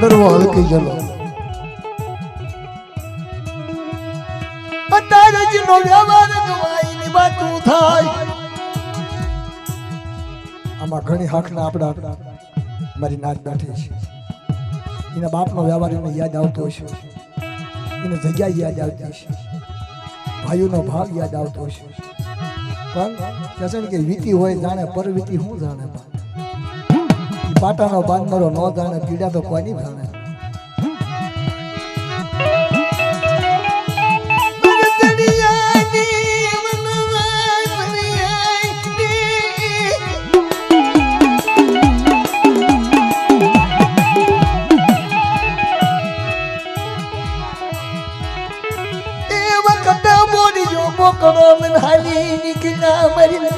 ભાદરવો હલકી જલો. આમાં ઘણી હાકના આપણા મારી નાચ બેઠી છે. એના બાપનો વ્યવહાર એને યાદ આવતો હશે. એને જગ્યા યાદ આવતી હશે. ભાઈઓનો ભાવ યાદ આવતો હશે. પણ કે વીતી હોય જાણે પરવીતી હું જાણે ઈ પાટાનો બાંધનારો ન જાણે પીડા તો કોઈ નહીં જાણે બોકડો લઈને હાલી નીકળ્યા મારી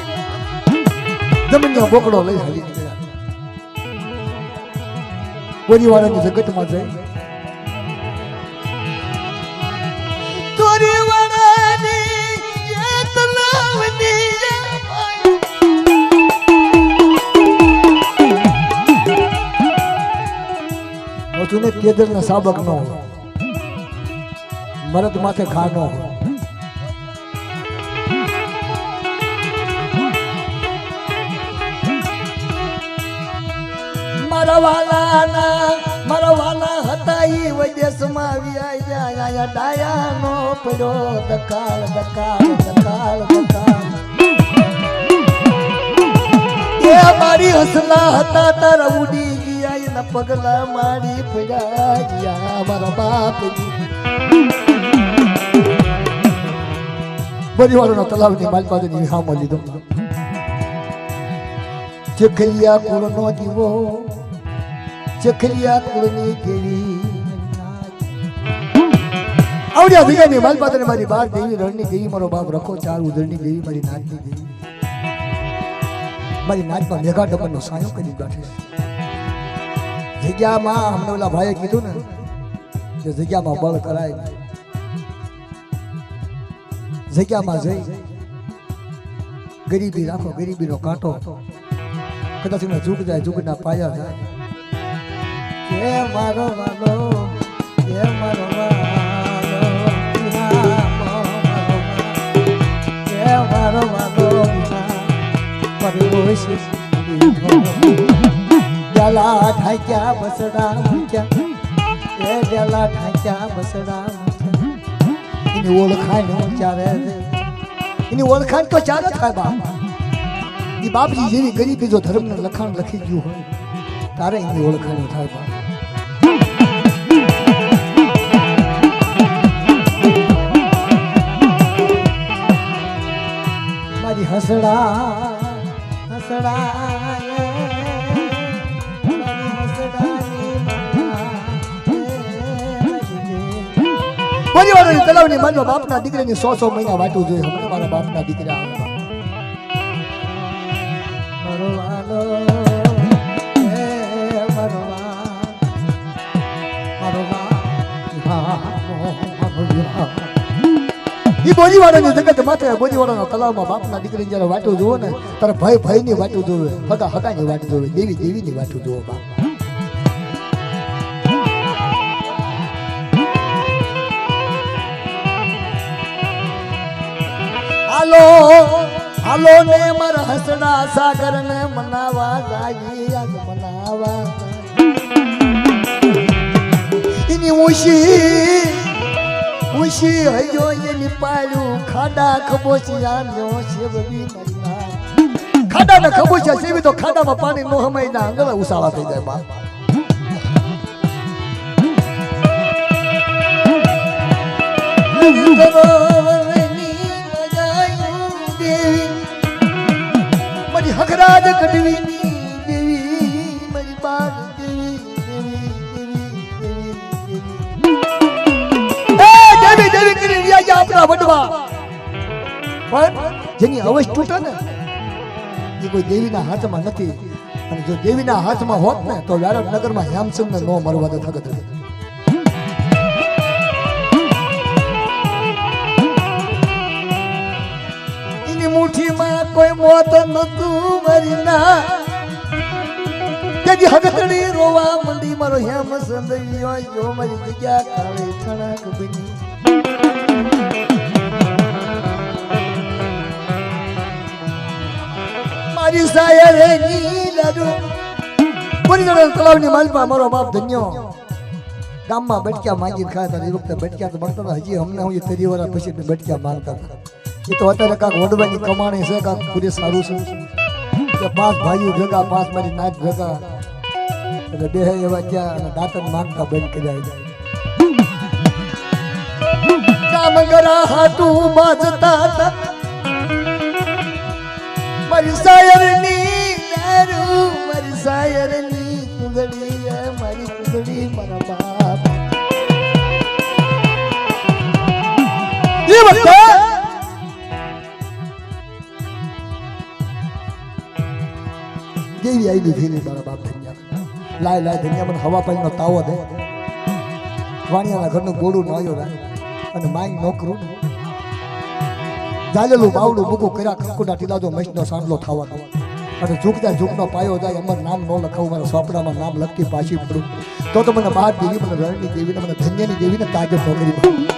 જમીનનો બોકડો લઈ હાલી પરિવારની જગતમાં જઈ કેદર ના સાબક નો મરદ માથે ખા નો હોય મારા વાલાના મારા વાલા હતા ઈ વિદેશમાં વ્યાયા આયા ડાયાનો પડ્યો દકાળ દકાળ દકાળ દકાળ એ મારી હસલા હતા, તારા ઉડી ગયા, એના પગલા મારી પડ્યા ગયા, મારા બાપ પરિવારોના તલાવની માલપાદની હામો લીધો. ચખલિયા કુળનો દીવો ચખલિયા કુળની કેવી. આવડ્યા ભીગાની મારી બાર દેવી રણની દેવી મારો બાપ રખો ચાર ઉધરની દેવી મારી નાચની દેવી. મારી નાચમાં મેઘા ડબરનો સાયો કરી બેઠે જગ્યામાં હમણાં ઓલા ભાઈએ કીધું ને કે જગ્યામાં બળ કરાય. જગ્યામાં જઈ ગરીબી રાખો ગરીબીનો કાંટો. કદાચ એમાં ઝૂક જાય ઝૂકના પાયા જાય. એ મારો વાલો હે મારો વાલો મારો વાલો, પરિવોષિસ દીધો. ઢાંક્યા બસડા એ ડલા ઢાંક્યા બસડા એની ઓળખાણ હું ચારે એની ઓળખાણ તો ચારે થાય બાપ એ બાપજી જેવી ગરીબી જો ધર્મનું લખાણ લખી ગયું હોય તારે એની ઓળખાણ થાય બાપ મારી હસડા હસડા પરિવારોની તલાવની માનવા બાપના દીકરાની સો સો મહિના વાટવું જોઈએ હમણાં બાપના દીકરા આવે મારો વાલો, એ બોલીવાળાની જગત માથે બોલીવાળાના તલાવમાં બાપના વાટવું જોવો ને તારે વાટું જોવે, હગા વાટ દેવી દેવીની બાપ. હાલો હાલો મારા હસડા સાગર ને મનાવા જાવી મનાવા. એની ઉશી ઉશી હૈયો એની પાડ્યું ખાડા ખબોચિયા નો સેવવી નરના ખાડા ને ખબોચિયા સેવી તો ખાડામાં પાણી નો હમાઈ ના આંગળા ઉસાળા થઈ જાય બા. મારી હકરાજ કટવીની વડવા પણ જેની અવશ તૂટે ને એ કોઈ દેવીના હાથમાં નથી અને જો દેવીના હાથમાં હોત ને તો વ્યારક નગરમાં હેમચંદ નો મરવા દે થગત મોત નતું મરી ના તેજી હગતડી રોવા મંડી મારો હેમચંદ યો જો મારી મારી સાયરે નીલાડુ પરિજણ તલાવની માલપા મારો બાપ ધન્યો ગામમાં બટક્યા માંગીને ખાતા. એ વખતે બટક્યા તો મળતા. હજી હમણાં હું તરી વાર પછી બટક્યા માંગતા હતા એ તો અત્યારે કાંક વડવાની કમાણી છે, કાંક પૂરી સારું છે કે પાંચ ભાઈઓ ભેગા, પાંચ મારી નાચ ભેગા એટલે બે એવા ત્યાં અને દાંતન માંગતા બંધ કર્યા છે. કામ કરા હાટું બાજતા હતા મારી સાયરની દારૂ મારી સાયરની કુંદડી એ મારી કુંદડી મારા બાપ એ વખતે દેવી આવી ફેરી મારા બાપ ધન્યા લાય લાય ધન્યા મને હવા પાણીનો તાવો દે વાણિયાના ઘરનું ગોળું નાયો રાય અને માઈ નોકરું જાલેલું બાવડું મૂકું કર્યા ખકુડા ટીલાજો મહેશનો સાંડલો થવાનો. અને ઝૂકતા ઝૂકનો પાયો જાય અમર નામ ન લખાવું, મારા સોપડામાં નામ લખતી પાછી પડું. તો તો મને બહાર દેવી મને રણની દેવીને મને ધન્યની દેવીને તાજો નોકરી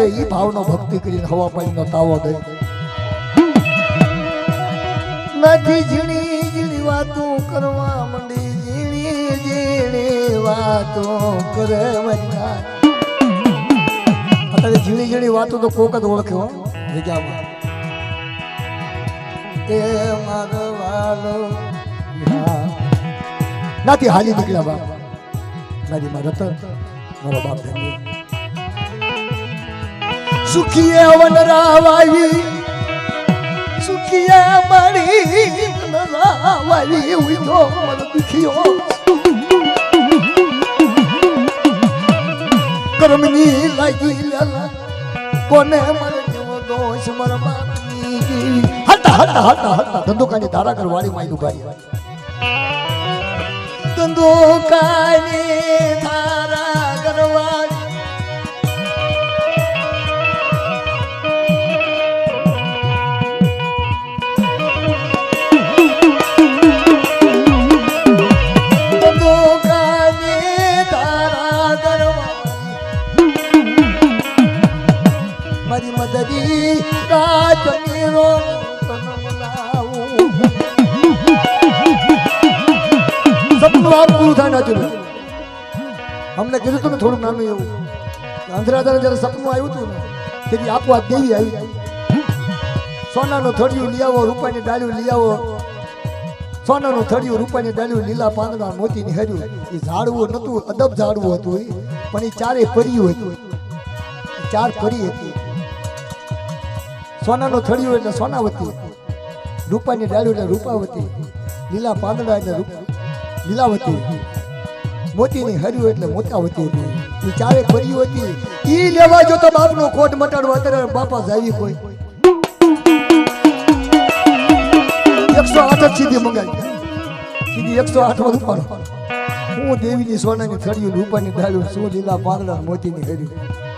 કરીએ એ ભાવનો ભક્તિ કરીને હવા પાણીનો તાવો દે. નથી ઝીણી ઝીણી વાતો કરવા મંડી, ઝીણી ઝીણી વાતો કરે અત્યારે ઝીણી ઝીણી વાતો તો કોક જ ઓળખે હો, જગ્યામાં. એ મારો વાલો નાથી હાલી નીકળ્યા બાપ. નાથી મારા રતન, મારો બાપ ધન્ય. સુખીએ વનરાવાવી, સુખીએ મારી વનરાવાવી ઉઈનો મન દુખિયો કર્મની લાગી લેલા, કોને મારે જેવો દોષ મારા બાપની હટા હટા હટા હટા ધંધોકાની ધારા કરવાળી વાળી માઈ ધંધો કાની ધારા કરવાળી અમને કીધું તું ને થોડું નાનું એવું. અંધરાધારે જયારે સપનું આવ્યું હતું ને, તેથી આપોઆપ દેવી આવી. સોનાનું થળિયું લઈ આવો, રૂપાની ડાળ્યું લઈ આવો. સોનાનું થળિયું, રૂપાની ડાળ્યું લીલા પાંદડા મોતીની હર્યું એ ઝાડવું નતું અદબ ઝાડવું હતું. પણ એ ચારે પરિયું હતું. ચાર પરી હતી. સોનાનું થળિયું એટલે સોનાવતી રૂપાની ડાળ્યું એટલે રૂપાવતી લીલા પાંદડા એટલે લીલાવતી મોતીની હર્યું એટલે મોતાવતી હતી. એ ચારે ફરી હતી. એ લેવા જો તો બાપનો કોટ મટાડવા અત્યારે બાપા જાવી કોઈ. એકસો આઠ જ સીધી મંગાવી સીધી એકસો આઠમાં ઉપાડો હું દેવીની સોનાની થળિયું, રૂપાની ડાળ્યું શું લીલા પાંદડા, મોતીની હર્યું.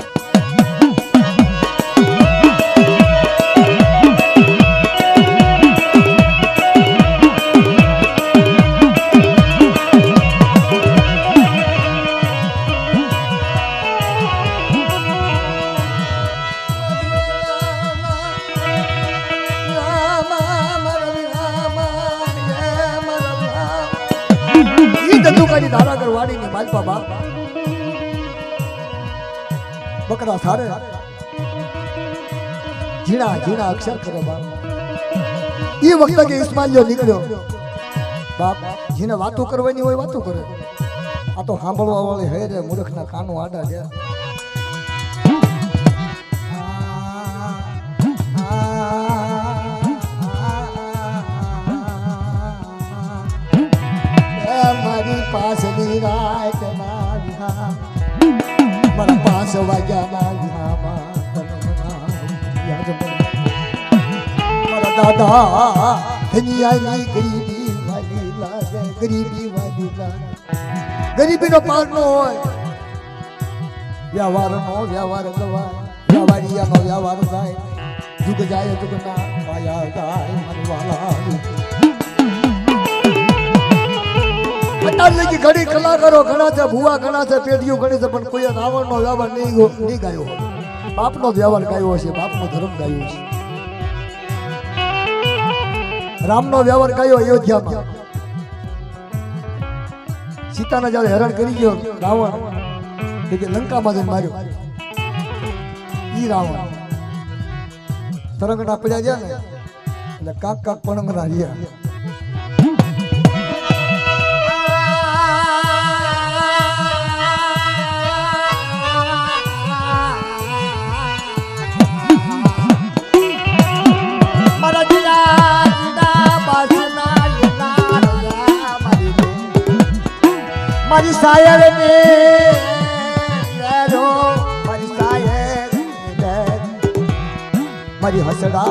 ધંધુકાની ધારાગર વાડીની માલપા બાપ બકરા સારે ઝીણા ઝીણા અક્ષર કરે બાપ એ વખતે કે ઇસ્માઇલિયો નીકળ્યો. બાપ, જેને વાતો કરવાની હોય વાતો કરે. આ તો સાંભળવા વાળી હે રે, મૂર્ખના કાનો આડા છે પાસની રાત ના વિહા મારા પાસ વાગ્યાના વિહામાં દાદા ધનિયાની ગરીબી વાલી લાગે ગરીબી વાલી લાગે ગરીબીનો પાર નો હોય વ્યવહારનો વ્યવહાર ગવા વ્યવહારિયાનો વ્યવહાર થાય જુગ જાય જુગ ના માયા જાય મનવાલા અત્યારે કે ઘણી કલાકારો ઘણા છે, ભૂવા ઘણા છે, પેઢીઓ ઘણી છે, પણ કોઈ રાવણનો વ્યવહાર નહીં નહીં ગાયો બાપનો નો વ્યવહાર ગાયો છે બાપનો ધર્મ ગાયો છે રામનો વ્યવહાર ગાયો અયોધ્યામાં. સીતાને જ્યારે હેરાન કરી ગયો, રાવણ કે લંકામાં જઈને માર્યો. ઈ રાવણ. તરંગડા પડ્યા ગયા ને, એટલે કાક કાક પણ રહ્યા. મારી સાયર ને મારી સાયર મારી હસડા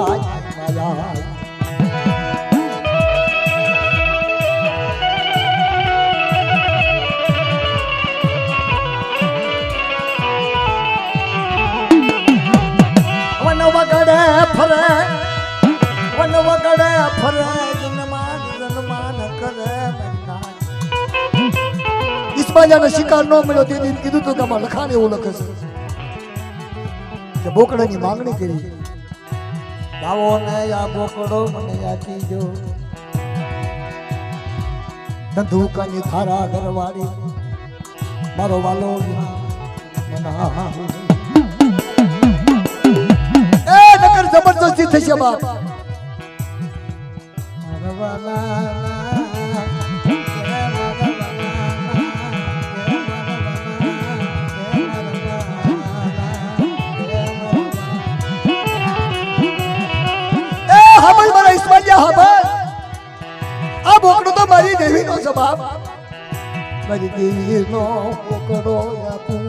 ઇસ્માઇલાને શિકાર ન મળ્યો તેથી કીધું તો કે આમાં લખાણ એવું લખે છે. કે બોકડાની માંગણી કરી. લાવો ને આ બોકડો મને યાદી જો ધંધુકાની થારા ઘરવાળી. મારો વાલો એ નકર જબરદસ્તી થશે બાપ. મારા હબર આ બોકડો તો મારી દેવીનો છે બાપ મારી દેવીનો બોકડો આપું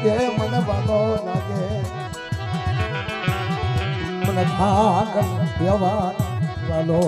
કે મને વાલો લાગે મને ભાગ વ્યવહાર વાલો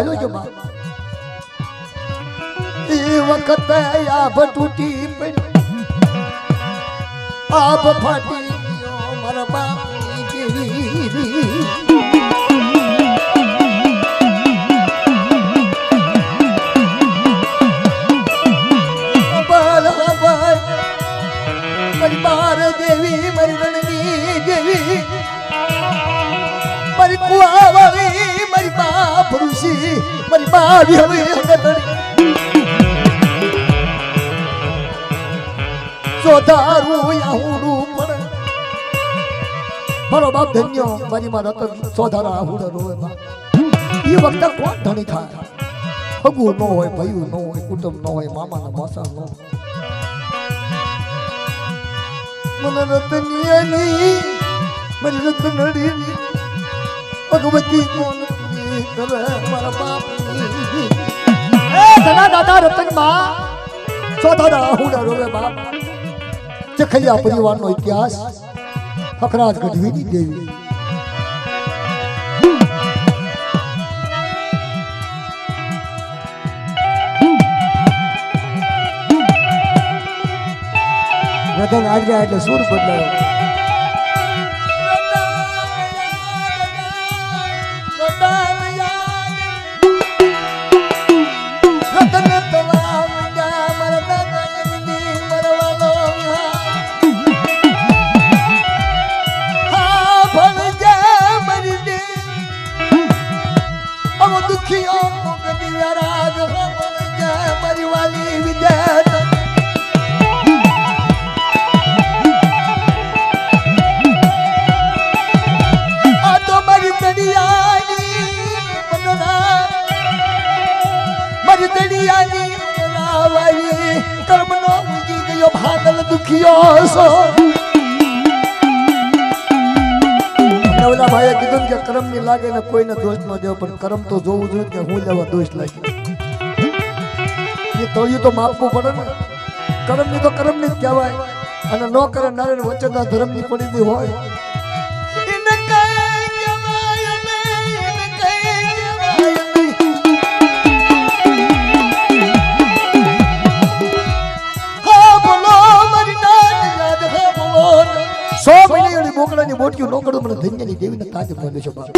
જબરજસ્તી જો બાપ એ વખતે આભ તૂટી પડી આભ ફાટી ગયો બાપની બરાબર. દેવી મારી દેવી મારી કુવાવાળી મારી પુરુષી મારી બા વિહળી હગતડી સોધારું આહુડું પડે મારો બાપ ધન્યો મારી માં રતન સોધારા આહુડે રોવે બાપ એ વખતે કોણ ધણી થાય હગું ન હોય ભયું ન હોય કુટુંબ ન હોય મામાના મોસા ન હોય મને રતનિયાની મારી ભગવતી મારા ધના દાદા રતનમાં ઇતિહાસ ફકરાજ ગઢવીની દેવી રતન આજ્ઞા એટલે સુર બદલાયો. દુખિયો સો નવલા ભાઈએ કીધું કે કર્મની લાગે ને કોઈને દોષ ન દેવો કર્મ તો જોવું જોઈએ કે હું દોષ લાગે એ તળિયું તો માપવું પડે ને. કર્મની તો કર્મ જ કહેવાય. અને ન કરે નારાયણ વચ્ચેના ધર્મની પડી હોય. બોકડાની બોટીઓ નો કરું મને ધન્યની દેવીને તાજ મળે છે બાપ.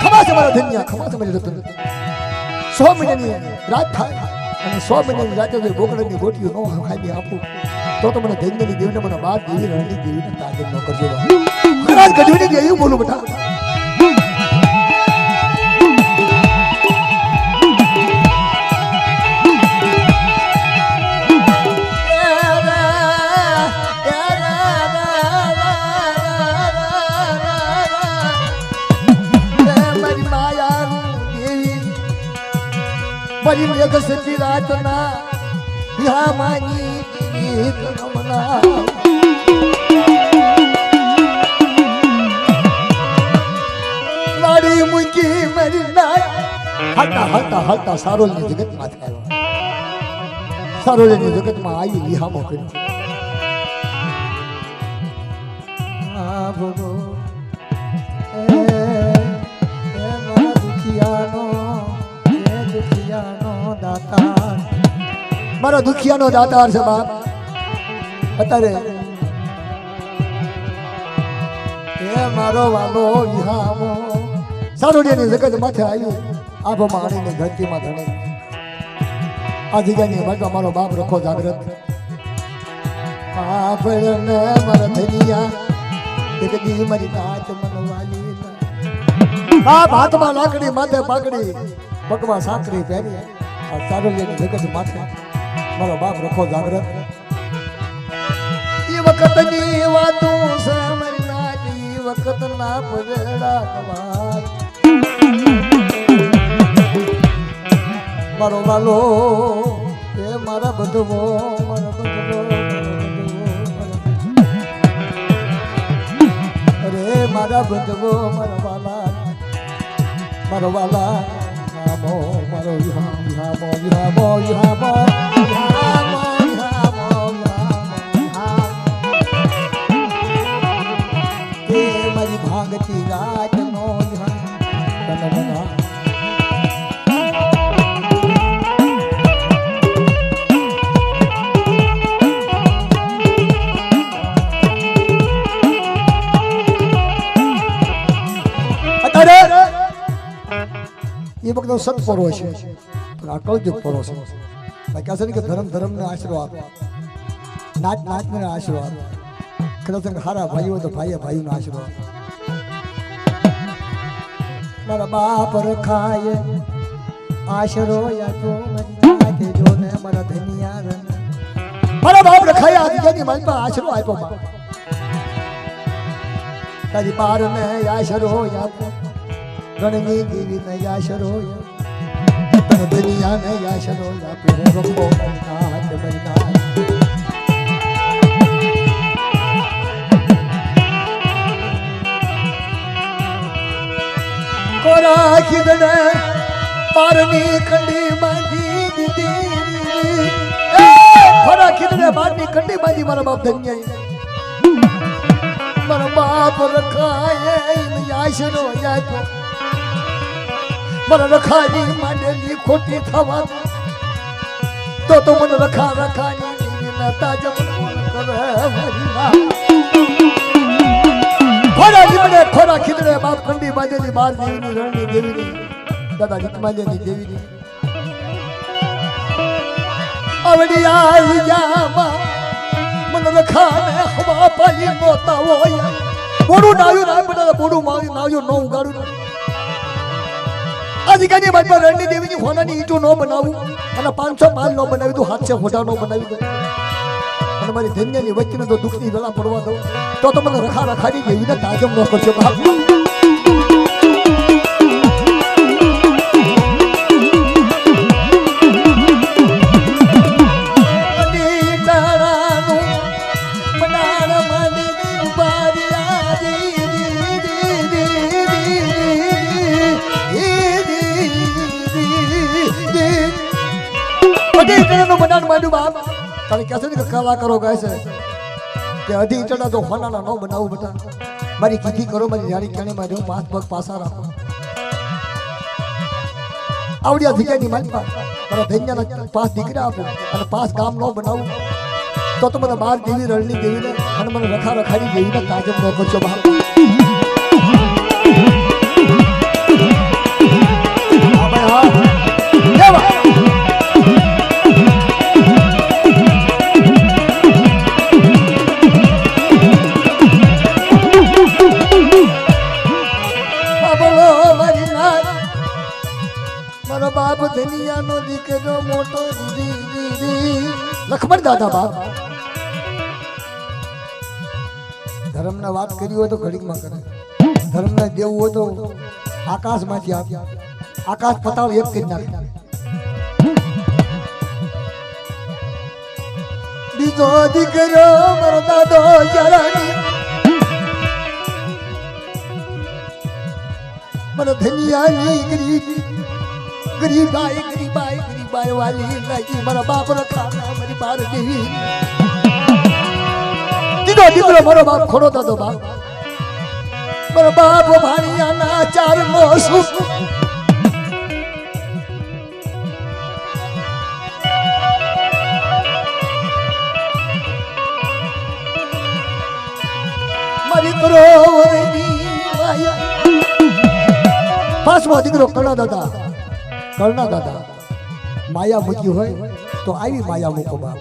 ખમા મારા ધન્ય ખમા છે મારી સો મહિનાની રાત થાય અને સો મહિનાની રાતે જો ગોકળની બોટીઓ નો ખાઈ આપું તો તો મને ધન્યની દેવીને મને બાદ દેવી રણની દેવીને તાજ ન કરજો. મહારાજ ગઢવીની દેવી બોલું બેટા મેઘ સતી રાતના. યા માની દેવી કમલા મારી મૂકી મારી નાય. હાલતા હાલતા હાલતા સારોલની જગતમાં થયો સારોલની જગતમાં આવી વિહામો કર્યો. દાતાર. મારો દુખિયાનો દાતાર છે બાપ. અત્યારે એ મારો વાલો વિહામો. સારોડિયાની જગત માથે આવ્યું આભ માણીની ધરતીમાં ધણી. આ જગ્યાની ભાગમાં મારો બાપ રખો જાગ્રત. આપણને મારા ધનિયા, એક દી મારી નાચ મનવાલી બાપ હાથમાં લાકડી, માથે પાકડી, પગમાં સાંકડી પહેરી. આ સારોલિયાની જગત માથે મારો બાપ રખો જાગ્રત એ વખતની વાતું છે મારી નાચ એ વખતના પગડા કમાર મારો વાલો એ મારા બધવો મારા બધવો અરે, મારા બધવો, મારા વાલા, મારો વાલા, મારો વિહામ એ મારી ભાગતી રાતનો વિહામ તન એ વખતે સત્પરો છે પણ આ કળજુગ પરો છે. કહે છે ને કે ધર્મ, ધર્મને આશરો આપે નાચ નાચને આશરો આપે કદાચ હારા ભાઈઓ તો ભાઈએ ભાઈનો આશરો આપે મારા બાપ રખાય આશરો યાતો મને જો ને મારા ધનિયા રન મારા બાપ રખાય આ જગ્યાની મારી પાસે આશરો આપ્યો બાપ. તારી પાર ને આશરો આપો ગણની દેવી ને આશરો તને દુનિયા ને આશરો આપે રંગો મનનાથ મનનાથ કોરા ખીદને પારની કંડી બાંધી દીધી. એ ખોરા ખીદને પારની કંડી બાંધી મારા બાપ ધન્ય. મારા બાપ રખાય આશરો યાતો મારા રખાની માંડેલી ખોટી થવા તો તો મને રખા રખાની દેવીના તાજમ કરે મારી માં ખોરા ખીદડે, બાપ ખંડી બાજેલી બાર દેવીની રણની દેવીની. દાદા જીતમાજેની દેવીની. આવડી આઈ જામાં મને રખાને હવા પાલી મોતા હોય. બોડું નાયું રાય બોડું મારી નાયું નો ઉગાડું આજકાલની પર રણની દેવીની હોનાની ઈંટો ન બનાવું અને પાંચસો માલ ન બનાવી દઉં હાથસે હોટા ન બનાવી દઉં. અને મારી ધન્યની વચ્ચેને તો દુઃખની વેલા પડવા દઉં, તો તો મને રખા રખાડી દેવીને તાજમ ન કરશો. બાપ મનાર માંડ્યું બાપ તમે કહે છે ને કે કલાકારો કહે છે? કે અઢી ઈંટણા તો હોનાના ન બનાવું બધા મારી કીધી કરો, મારી જાણી ક્યાંની મારી પાંચ પગ પાસા રાખો. આવડિયા ધીજાની મારી પાસે મારા ધૈન્યના પાંચ દીકરા આપો અને પાંચ કામ ન બનાવું. તો તો મને બાર દેવી રણની દેવીને અને મને રખા રખાડી દેવીને તાજબ ન કરશો બાપ લખમણ દાદા બાપ. ધર્મને વાત કરી હોય તો ઘડીકમાં કરે. ધર્મને દેવું હોય તો આકાશમાંથી આપ્યા આકાશ પતાવ એક કરી નાખે. બીજો દીકરો મારો દાદો જરાની મને ધનિયાની ગરીબ ગરીબાઈ ગરીબાઈ ગરીબાઈ વાલી લાગી મારા બાપ રખા મારી બાર દેવી દીધો દીકરો મારો બાપ ખોડો દાદો બાપ મારો બાપ ભાણિયાના ચાર નો સુખ મારી કરોવરની વાયા પાંચમો દીકરો કર્ણા દાદા કર્ણા દાદા માયા મૂકી હોય તો આવી માયા મૂકો બાપ